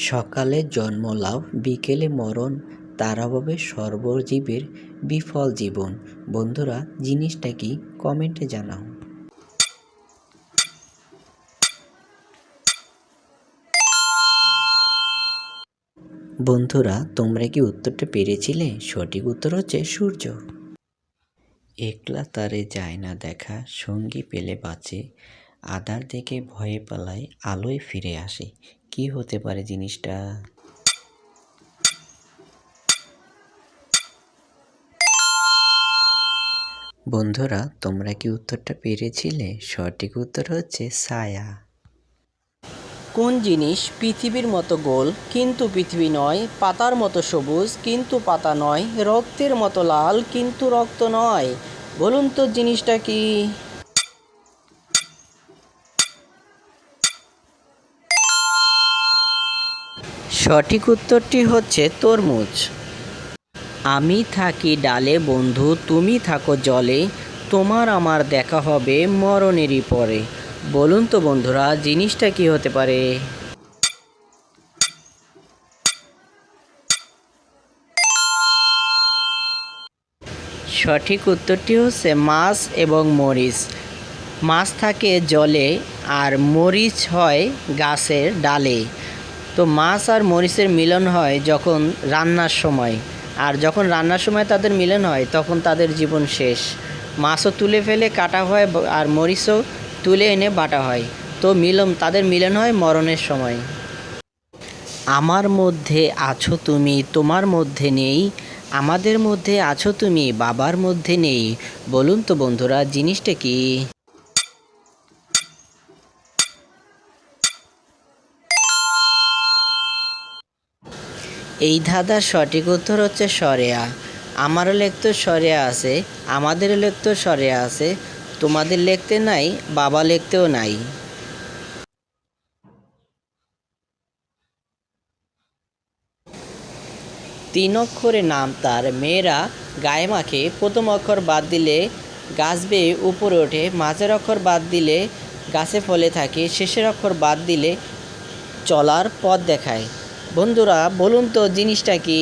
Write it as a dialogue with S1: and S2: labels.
S1: সকালে জন্মলাভ বিকেলে মরণ, তার অভাবে সর্বজীবের বিফল জীবন। বন্ধুরা, জিনিসটা কি? কমেন্টে জানাও। বন্ধুরা, তোমরা কি উত্তরটা পেরেছিলে? সঠিক উত্তর হচ্ছে সূর্য। একলা তারে যায় না দেখা, সঙ্গী পেলে বাঁচে, আধার দেখে ভয়ে পালায়, আলোয় ফিরে আসে। কি হতে পারে জিনিসটা? বন্ধুরা, তোমরা কি উত্তরটা পেরেছিলে? সঠিক উত্তর হচ্ছে ছায়া।
S2: কোন জিনিস পৃথিবীর মতো গোল কিন্তু পৃথিবী নয়, পাতার মতো সবুজ কিন্তু পাতা নয়, রক্তের মতো লাল কিন্তু রক্ত নয়? বলুন তো জিনিসটা কি? সঠিক উত্তরটি হচ্ছে তরমুজ। আমি থাকি ডালে, বন্ধু, তুমি থাকো জলে, তোমার আমার দেখা হবে মরণেরই পরে। বলুন তো বন্ধুরা, জিনিসটা কি হতে পারে? সঠিক উত্তরটি হচ্ছে মাছ এবং মরিচ। মাছ থাকে জলে আর মরিচ হয় গাছের ডালে। তো মাছ আর মরিচের মিলন হয় যখন রান্নার সময়। আর যখন রান্নার সময় তাদের মিলন হয়, তখন তাদের জীবন শেষ। মাছও তুলে ফেলে, কাটা হয় আর মরিচও তুলে এনে বাটা হয়। তো মিলন, তাদের মিলন হয় মরণের সময়। আমার মধ্যে আছো তুমি, তোমার মধ্যে নেই। আমাদের মধ্যে আছো তুমি, বাবার মধ্যে নেই। বলুন তো বন্ধুরা, জিনিসটা কি? এই ধাঁধার সঠিক উত্তর হচ্ছে সরেয়া। আমারও লিখতে সরেয়া আছে, আমাদেরও লিখতে সরেয়া আছে, তোমাদের লিখতে নাই, বাবা লিখতেও নাই। তিন অক্ষরে নাম তার, মেয়েরা গায়ে মাখে, প্রথম অক্ষর বাদ দিলে গাছ বেয়ে উপরে ওঠে, মাঝের অক্ষর বাদ দিলে গাছে ফলে থাকে, শেষের অক্ষর বাদ দিলে চলার পথ দেখায়। বন্ধুরা বলুন তো জিনিসটা কি?